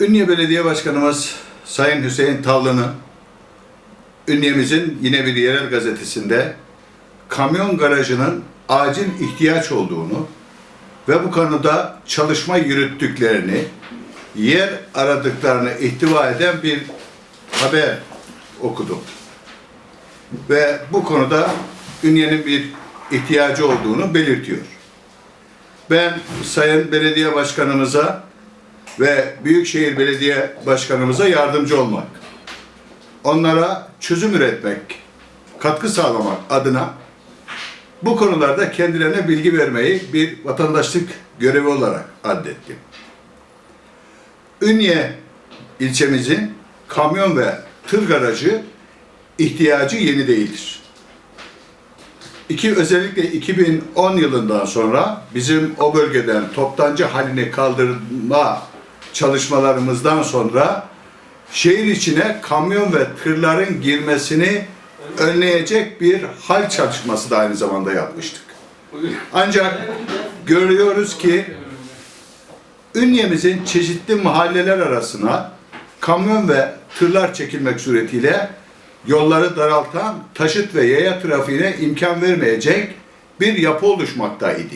Ünye Belediye Başkanımız Sayın Hüseyin Tavlı'nın Ünye'mizin yine bir yerel gazetesinde kamyon garajının acil ihtiyaç olduğunu ve bu konuda çalışma yürüttüklerini, yer aradıklarını ihtiva eden bir haber okudum. Ve bu konuda Ünye'nin bir ihtiyacı olduğunu belirtiyor. Ben Sayın Belediye Başkanımıza ve Büyükşehir Belediye Başkanımıza yardımcı olmak, onlara çözüm üretmek, katkı sağlamak adına bu konularda kendilerine bilgi vermeyi bir vatandaşlık görevi olarak addettim. Ünye ilçemizin kamyon ve tır garajı ihtiyacı yeni değildir. İki, özellikle 2010 yılından sonra bizim o bölgeden toptancı halini kaldırma çalışmalarımızdan sonra şehir içine kamyon ve tırların girmesini önleyecek bir hal çalışması da aynı zamanda yapmıştık. Ancak görüyoruz ki Ünye'mizin çeşitli mahalleler arasına kamyon ve tırlar çekilmek suretiyle yolları daraltan taşıt ve yaya trafiğine imkan vermeyecek bir yapı oluşmaktaydı.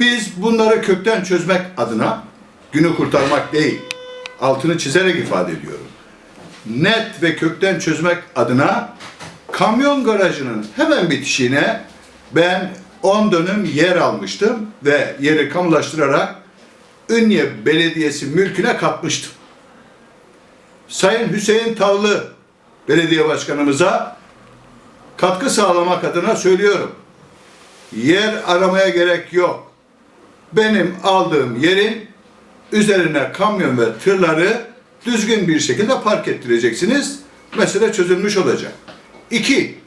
Biz bunları kökten çözmek adına günü kurtarmak değil, altını çizerek ifade ediyorum. Net ve kökten çözmek adına kamyon garajının hemen bitişine ben 10 dönüm yer almıştım ve yeri kamulaştırarak Ünye Belediyesi mülküne katmıştım. Sayın Hüseyin Tavlı belediye başkanımıza katkı sağlamak adına söylüyorum. Yer aramaya gerek yok. Benim aldığım yerin üzerine kamyon ve tırları düzgün bir şekilde park ettireceksiniz. Mesele çözülmüş olacak. İki,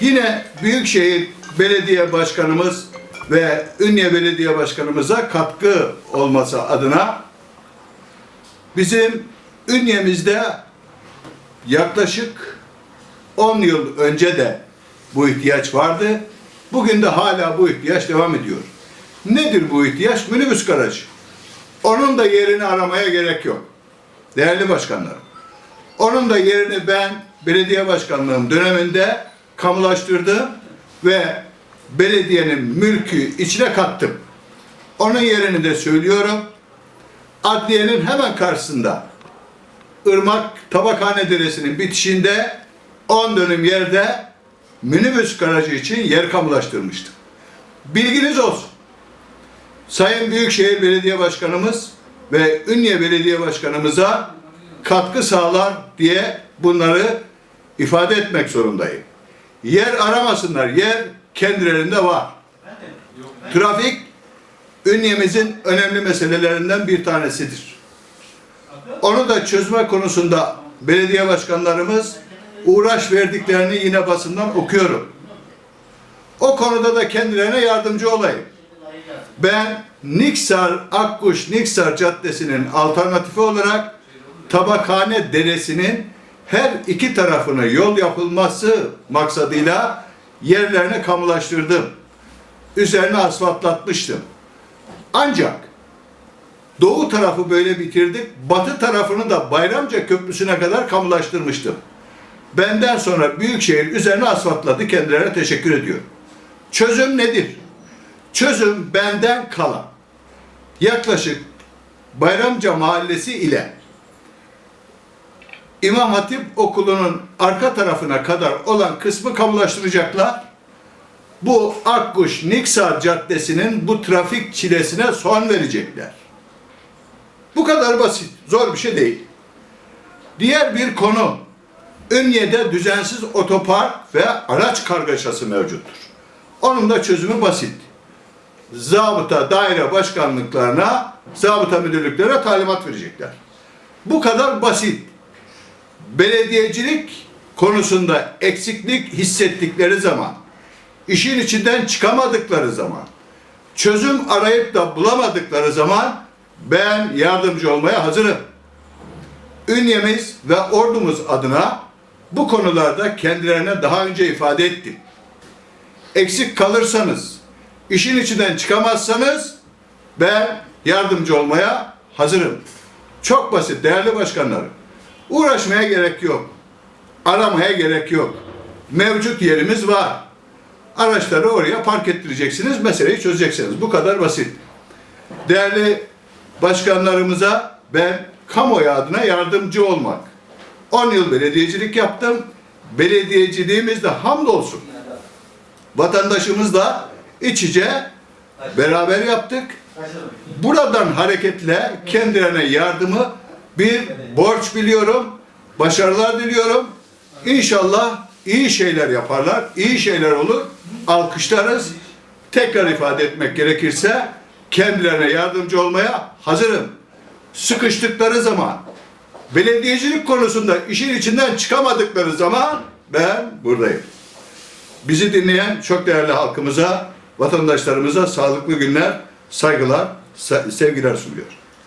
yine Büyükşehir Belediye Başkanımız ve Ünye Belediye Başkanımıza katkı olması adına bizim Ünye'mizde yaklaşık 10 yıl önce de bu ihtiyaç vardı. Bugün de hala bu ihtiyaç devam ediyor. Nedir bu ihtiyaç? Minibüs garajı. Onun da yerini aramaya gerek yok. Değerli başkanlarım. Onun da yerini ben belediye başkanlığım döneminde kamulaştırdım ve belediyenin mülkü içine kattım. Onun yerini de söylüyorum. Adliyenin hemen karşısında Irmak Tabakhane Deresi'nin bitişinde 10 dönüm yerde minibüs garajı için yer kamulaştırmıştım. Bilginiz olsun. Sayın Büyükşehir Belediye Başkanımız ve Ünye Belediye Başkanımıza katkı sağlar diye bunları ifade etmek zorundayım. Yer aramasınlar. Yer kendilerinde var. Trafik Ünye'mizin önemli meselelerinden bir tanesidir. Onu da çözme konusunda belediye başkanlarımız uğraş verdiklerini yine basından okuyorum. O konuda da kendilerine yardımcı olayım. Ben Niksar, Akkuş, Niksar Caddesi'nin alternatifi olarak Tabakhane Deresi'nin her iki tarafına yol yapılması maksadıyla yerlerini kamulaştırdım. Üzerine asfaltlatmıştım. Ancak doğu tarafı böyle bitirdik. Batı tarafını da Bayramca Köprüsü'ne kadar kamulaştırmıştım. Benden sonra Büyükşehir üzerine asfaltladı. Kendilerine teşekkür ediyorum. Çözüm nedir? Çözüm benden kalan yaklaşık Bayramca Mahallesi ile İmam Hatip Okulu'nun arka tarafına kadar olan kısmı kamulaştıracaklar. Bu Akkuş Niksar Caddesi'nin bu trafik çilesine son verecekler. Bu kadar basit, zor bir şey değil. Diğer bir konu, Ünye'de düzensiz otopark ve araç kargaşası mevcuttur. Onun da çözümü basit. Zabıta daire başkanlıklarına, zabıta müdürlüklere talimat verecekler. Bu kadar basit. Belediyecilik konusunda eksiklik hissettikleri zaman, işin içinden çıkamadıkları zaman, çözüm arayıp da bulamadıkları zaman ben yardımcı olmaya hazırım. Ünyemiz ve ordumuz adına bu konularda kendilerine daha önce ifade ettim. Eksik kalırsanız, işin içinden çıkamazsanız ben yardımcı olmaya hazırım. Çok basit değerli başkanlarım. Uğraşmaya gerek yok. Aramaya gerek yok. Mevcut yerimiz var. Araçları oraya park ettireceksiniz, meseleyi çözeceksiniz. Bu kadar basit. Değerli başkanlarımıza ben kamuoyu adına yardımcı olmak. 10 yıl belediyecilik yaptım. Belediyeciliğimizde hamdolsun. Vatandaşımızla iç içe beraber yaptık. Buradan hareketle kendilerine yardımı bir borç biliyorum. Başarılar diliyorum. İnşallah iyi şeyler yaparlar. iyi şeyler olur. Alkışlarız. Tekrar ifade etmek gerekirse kendilerine yardımcı olmaya hazırım. Sıkıştıkları zaman belediyecilik konusunda işin içinden çıkamadıkları zaman ben buradayım. Bizi dinleyen çok değerli halkımıza, vatandaşlarımıza sağlıklı günler, saygılar, se- sevgiler sunuyor.